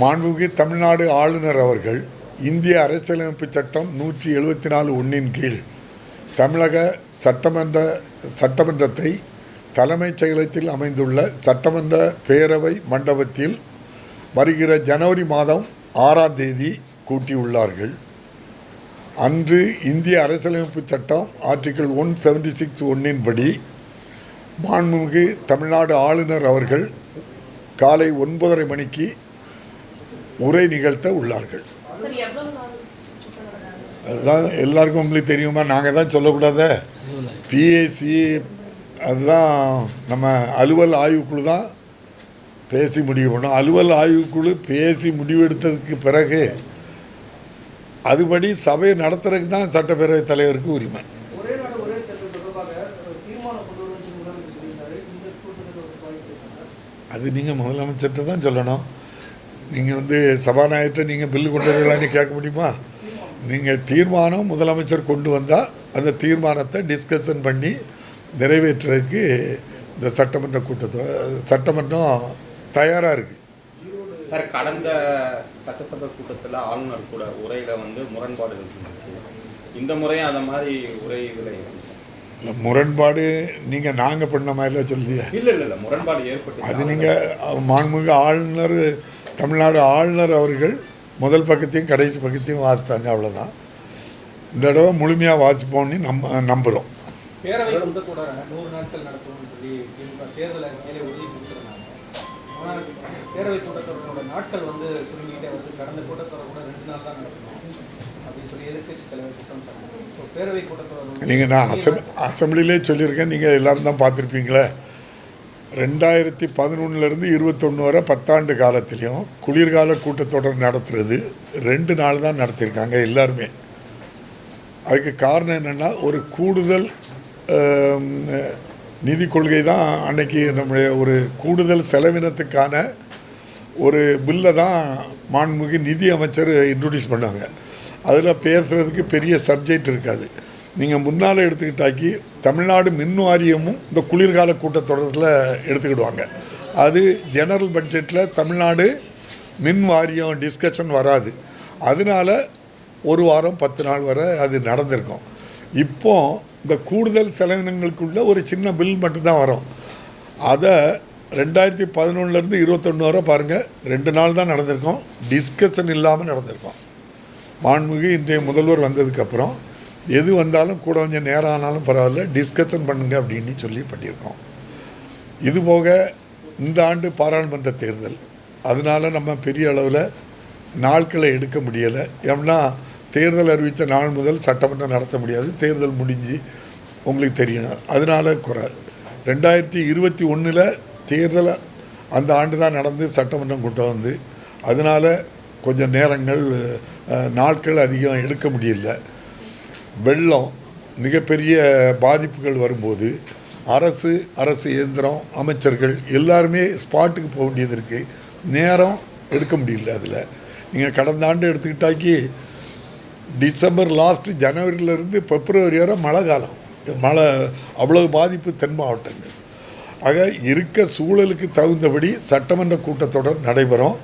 மாண்புமிகு தமிழ்நாடு ஆளுநர் அவர்கள் இந்திய அரசியலமைப்பு சட்டம் நூற்றி எழுபத்தி நாலு ஒன்றின் கீழ் தமிழக சட்டமன்ற சட்டமன்றத்தை தலைமைச் செயலகத்தில் அமைந்துள்ள சட்டமன்ற பேரவை மண்டபத்தில் வருகிற ஜனவரி மாதம் ஆறாம் தேதி கூட்டியுள்ளார்கள். அன்று இந்திய அரசியலமைப்பு சட்டம் ஆர்டிகிள் ஒன் செவன்டி சிக்ஸ் ஒன்னின் படி மாண்புமிகு தமிழ்நாடு ஆளுநர் அவர்கள் காலை ஒன்பதரை மணிக்கு உரை நிகழ்த்த உள்ளார்கள். அதுதான் எல்லாருக்கும் உங்களுக்கு தெரியுமா? நாங்கள் தான் சொல்லக்கூடாத? பிஏசி அதுதான் நம்ம அலுவல் ஆய்வுக்குழு தான் பேசி முடிவு பண்ணோம். அலுவல் ஆய்வுக்குழு பேசி முடிவெடுத்ததுக்கு பிறகு அதுபடி சபையை நடத்துறதுக்கு தான் சட்டப்பேரவைத் தலைவருக்கு உரிமை. அது நீங்கள் முதலமைச்சர்கிட்ட தான் சொல்லணும். நீங்கள் வந்து சபாநாயகர்கிட்ட நீங்கள் பில்லு கொண்டு வரலான்னு கேட்க முடியுமா? நீங்கள் தீர்மானம் முதலமைச்சர் கொண்டு வந்தால் அந்த தீர்மானத்தை டிஸ்கஷன் பண்ணி நிறைவேற்றுறதுக்கு இந்த சட்டமன்ற கூட்டத்தில் சட்டமன்றம் தயாராக இருக்குது சார் கடந்த சட்டசபை கூட்டத்தில் ஆளுநர் கூட உரையில வந்து முரண்பாடுகள் இருந்துச்சு. இந்த முறையும் அந்த மாதிரி உரைகளை இல்லை முரண்பாடு நீங்கள் நாங்கள் பண்ண மாதிரிலாம் இல்ல இல்ல இல்ல முரண்பாடு ஏற்பட்டு அது நீங்கள் மாண்புமிகு ஆளுநர் தமிழ்நாடு ஆளுநர் அவர்கள் முதல் பக்கத்தையும் கடைசி பக்கத்தையும் வாசித்தாங்க அவ்வளோதான் இந்த தடவை முழுமையாக வாசிப்போம்னு நம்ம நம்புகிறோம் பேரவை கூட்டத்தொடர் நூறு நாட்கள் நடத்தணும்னு சொல்லி திமுக தேர்தல் அறிக்கையிலே உறுதி கொடுத்துருந்தாங்க. ஆனால் பேரவை கூட்டத்தொடரோட நாட்கள் வந்து சுருங்கிட்டே வந்து கடந்த கூட்டத்தொடர் கூட ரெண்டு நாள் தான் நடத்தணும் அப்படின்னு சொல்லி எதிர்க்கட்சி தலைவர் குற்றம் சாட்டினாங்க. ஸோ பேரவை கூட்டத்தொடர் வந்து நீங்கள் நான் அசம் அசம்பிளிலே சொல்லியிருக்கேன். நீங்கள் எல்லாரும் தான் பார்த்துருப்பீங்களே. ரெண்டாயிரத்தி பதினொன்றுலேருந்து இருபத்தொன்று வரை பத்தாண்டு காலத்துலேயும் குளிர்கால கூட்டத்தொடர் நடத்துறது ரெண்டு நாள் தான் நடத்தியிருக்காங்க எல்லாருமே. அதுக்கு காரணம் என்னென்னா ஒரு கூடுதல் நிதி கொள்கை தான் அன்னைக்கு நம்முடைய ஒரு கூடுதல் செலவினத்துக்கான ஒரு பில்லை தான் மாண்புமிகு நிதி அமைச்சர் இன்ட்ரடியூஸ் பண்ணாங்க. அதில் பேசுகிறதுக்கு பெரிய சப்ஜெக்ட் இருக்காது. நீங்கள் முன்னால் எடுத்துக்கிட்டாக்கி தமிழ்நாடு மின் வாரியமும் இந்த குளிர்கால கூட்டத்தொடரில் எடுத்துக்கிடுவாங்க. அது ஜெனரல் பட்ஜெட்டில் தமிழ்நாடு மின் வாரியம் டிஸ்கஷன் வராது. அதனால ஒரு வாரம் பத்து நாள் வரை அது நடந்திருக்கும். இப்போ இந்த கூடுதல் செலவினங்களுக்குள்ள ஒரு சின்ன பில் மட்டும்தான் வரும். அதை ரெண்டாயிரத்தி பதினொன்றுலேருந்து இருபத்தொன்று வரை பாருங்கள் ரெண்டு நாள் தான் நடந்திருக்கோம். டிஸ்கஷன் இல்லாமல் நடந்திருக்கோம். மாண்புமிகு இன்றைய முதல்வர் வந்ததுக்கப்புறம் எது வந்தாலும் கூட கொஞ்சம் நேரம் ஆனாலும் பரவாயில்ல டிஸ்கஷன் பண்ணுங்க அப்படின்னு சொல்லி பண்ணியிருக்கோம். இது போக இந்த ஆண்டு பாராளுமன்ற தேர்தல். அதனால நம்ம பெரிய அளவில் நாட்களை எடுக்க முடியலை. ஏன்னா தேர்தல் அறிவித்த நாள் முதல் சட்டமன்றம் நடத்த முடியாது. தேர்தல் முடிஞ்சு உங்களுக்கு தெரியும். அதனால குறை. ரெண்டாயிரத்தி இருபத்தி ஒன்றில் தேர்தலை அந்த ஆண்டு தான் நடந்து சட்டமன்றம் கொண்டு வந்து அதனால் கொஞ்சம் நேரங்கள் நாட்கள் அதிகம் எடுக்க முடியல. வெள்ளம் மிகப்பெரிய பாதிப்புகள் வரும்போது அரசு அரசு இயந்திரம் அமைச்சர்கள் எல்லாருமே ஸ்பாட்டுக்கு போக வேண்டியது இருக்குது நேரம் எடுக்க முடியல அதில். நீங்கள் கடந்த ஆண்டு எடுத்துக்கிட்டாக்கி டிசம்பர் லாஸ்ட் ஜனவரியிலேருந்து பிப்ரவரி வரை மழை காலம். மழை அவ்வளவு பாதிப்பு தென் மாவட்டங்கள். ஆக இருக்க சூழலுக்கு தகுந்தபடி சட்டமன்ற கூட்டத்தொடர் நடைபெறும்.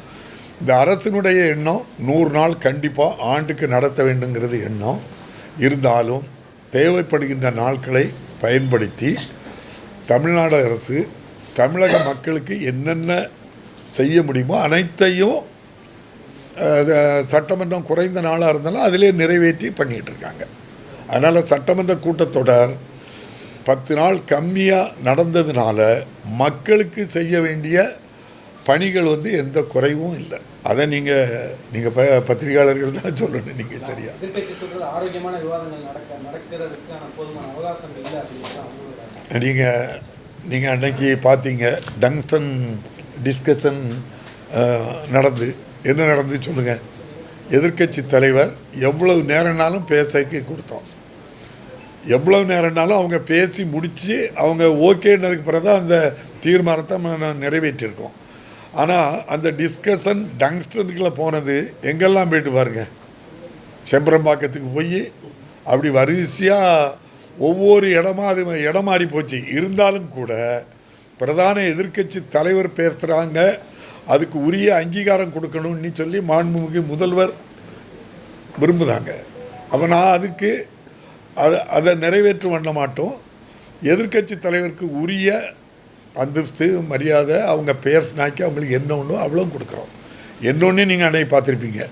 இந்த அரசினுடைய எண்ணம் நூறு நாள் கண்டிப்பாக ஆண்டுக்கு நடத்த வேண்டுங்கிறது எண்ணம். இருந்தாலும் தேவைப்படுகின்ற நாட்களை பயன்படுத்தி தமிழ்நாடு அரசு தமிழக மக்களுக்கு என்னென்ன செய்ய முடியுமோ அனைத்தையும் சட்டமன்றம் குறைந்த நாளாக இருந்தாலும் அதிலே நிறைவேற்றி பண்ணிகிட்டு இருக்காங்க. அதனால் சட்டமன்ற கூட்டத்தொடர் பத்து நாள் கம்மியாக நடந்ததுனால மக்களுக்கு செய்ய வேண்டிய பணிகள் வந்து எந்த குறைவும் இல்லை. அதை நீங்கள் நீங்கள் ப பத்திரிகையாளர்கள் தான் சொல்லணும் நீங்கள் சரியா. நீங்கள் நீங்கள் அன்னைக்கு பார்த்தீங்க டங்ஸ்டன் டிஸ்கஷன் நடந்து என்ன நடந்து சொல்லுங்கள் எதிர்க்கட்சி தலைவர் எவ்வளவு நேரம்னாலும் பேசக்கு கொடுத்தோம். எவ்வளவு நேரம்னாலும் அவங்க பேசி முடித்து அவங்க ஓகேன்னதுக்கு பிறகு தான் அந்த தீர்மானத்தை நம்ம நிறைவேற்றியிருக்கோம் ஆனால் அந்த டிஸ்கஷன் டங்ஸ்டனுக்குள்ளே போனது எங்கெல்லாம் போயிட்டு பாருங்கள் செம்பரம்பாக்கத்துக்கு போய் அப்படி வரிசையாக ஒவ்வொரு இடமா அது இடம் மாறி போச்சு. இருந்தாலும் கூட பிரதான எதிர்க்கட்சி தலைவர் பேசுகிறாங்க அதுக்கு உரிய அங்கீகாரம் கொடுக்கணும்னு சொல்லி மாண்புமிகு முதல்வர் விரும்புதாங்க. அப்போ நான் அதுக்கு அதை அதை நிறைவேற்ற பண்ண மாட்டோம் எதிர்க்கட்சி தலைவருக்கு உரிய அந்தஸ்து மரியாதை அவங்க பேசினாக்கி அவங்களுக்கு என்ன ஒன்றோ அவ்வளோ கொடுக்குறோம். என்னொன்னே நீங்கள் அன்னைக்கு பார்த்துருப்பீங்க.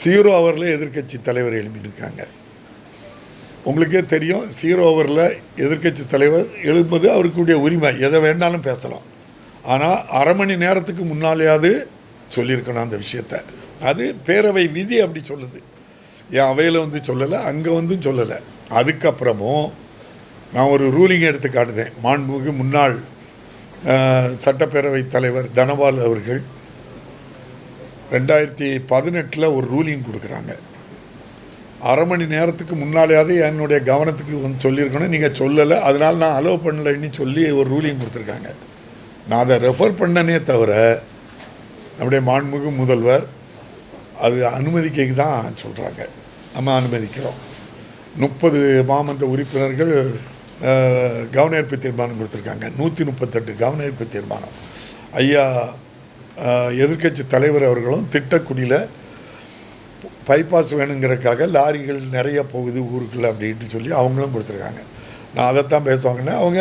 சீரோ ஓவரில் எதிர்க்கட்சி தலைவர் எழுதியிருக்காங்க உங்களுக்கே தெரியும் சீரோ ஓவரில் எதிர்க்கட்சி தலைவர் எழுப்பது அவருக்குடைய உரிமை எதை வேணாலும் பேசலாம். ஆனால் அரை மணி நேரத்துக்கு முன்னாலேயாவது சொல்லியிருக்கணும் அந்த விஷயத்த. அது பேரவை விதி அப்படி சொல்லுது. என் அவையில் வந்து சொல்லலை அங்கே வந்து சொல்லலை. அதுக்கப்புறமும் நான் ஒரு ரூலிங் எடுத்து காட்டுதேன். மாண்புமிகு முன்னாள் சட்டப்பேரவைத் சட்டப்பேரவை தலைவர் தனபால் அவர்கள் ரெண்டாயிரத்தி பதினெட்டில் ஒரு ரூலிங் கொடுக்குறாங்க. அரை மணி நேரத்துக்கு முன்னாலேயாவது என்னுடைய கவனத்துக்கு வந்து சொல்லியிருக்கணும். நீங்கள் சொல்லலை அதனால் நான் அலோவ் பண்ணலைன்னு சொல்லி ஒரு ரூலிங் கொடுத்துருக்காங்க. நான் அதை ரெஃபர் பண்ணனே தவிர நம்முடைய மாண்புமிகு முதல்வர் அது அனுமதிக்க தான் சொல்கிறாங்க நம்ம அனுமதிக்கிறோம். முப்பது மாமன்ற உறுப்பினர்கள் கவனஈர்ப்பு தீர்மானம் கொடுத்துருக்காங்க. நூற்றி முப்பத்தெட்டு கவனஈர்ப்பு தீர்மானம். ஐயா எதிர்கட்சி எதிர்க்கட்சி தலைவர் அவர்களும் திட்டக்குடியில் பைபாஸ் வேணுங்கிறதுக்காக லாரிகள் நிறைய போகுது ஊருக்குள்ள அப்படின்ட்டு சொல்லி அவங்களும் கொடுத்துருக்காங்க. நான் அதைத்தான் பேசுவாங்கன்னா அவங்க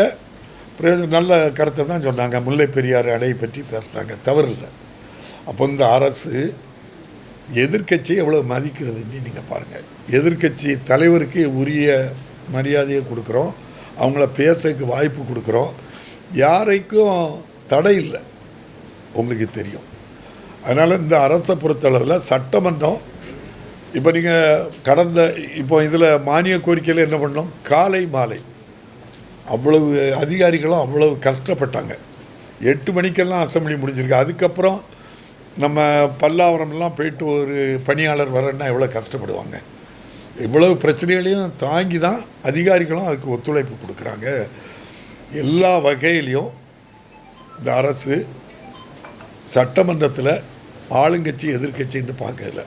பிரயோஜனம் நல்ல கருத்தை தான் சொன்னாங்க. முல்லை பெரியாறு அடையை பற்றி பேசுகிறாங்க தவறில்லை. அப்போ இந்த அரசு எதிர்க்கட்சி எவ்வளோ மதிக்கிறதுன்னு நீங்கள் பாருங்கள் எதிர்க்கட்சி தலைவருக்கு உரிய மரியாதையை கொடுக்குறோம். அவங்கள பேசக்கு வாய்ப்பு கொடுக்குறோம். யாரைக்கும் தடை இல்லை. உங்களுக்கு தெரியும். அதனால் இந்த அரசை பொறுத்தளவில் சட்டமன்றம் இப்போ நீங்கள் கடந்த இப்போ இதில் மானிய கோரிக்கையில் என்ன பண்ணோம் காலை மாலை. அவ்வளவு அதிகாரிகளும் அவ்வளவு கஷ்டப்பட்டாங்க. எட்டு மணிக்கெல்லாம் அசம்பிளி முடிஞ்சிருக்கு. அதுக்கப்புறம் நம்ம பல்லாவரம்லாம் போயிட்டு ஒரு பணியாளர் வரன்னா எவ்வளோ கஷ்டப்படுவாங்க? இவ்வளவு பிரச்சனைகளையும் தாங்கி தான் அதிகாரிகளும் அதுக்கு ஒத்துழைப்பு கொடுக்குறாங்க. எல்லா வகையிலையும் இந்த அரசு சட்டமன்றத்தில் ஆளுங்கட்சி எதிர்க்கட்சின்னு பார்க்கல.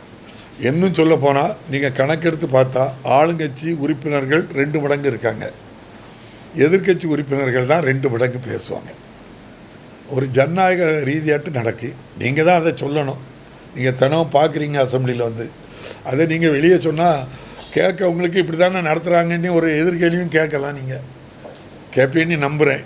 இன்னும் சொல்ல போனால் நீங்கள் கணக்கெடுத்து பார்த்தா ஆளுங்கட்சி உறுப்பினர்கள் ரெண்டு மடங்கு இருக்காங்க. எதிர்க்கட்சி உறுப்பினர்கள் தான் ரெண்டு மடங்கு பேசுவாங்க. ஒரு ஜனநாயக ரீதியாட்டு நடக்கு. நீங்கள் தான் அதை சொல்லணும். நீங்கள் தினம் பார்க்குறீங்க அசம்பிளியில் வந்து. அதை நீங்கள் வெளியே சொன்னால் கேட்க உங்களுக்கு இப்படி தானே நடத்துகிறாங்கன்னு ஒரு எதிர்கேள்வியும் கேட்கலாம் நீங்கள் கேட்பேன்னு நம்புகிறேன்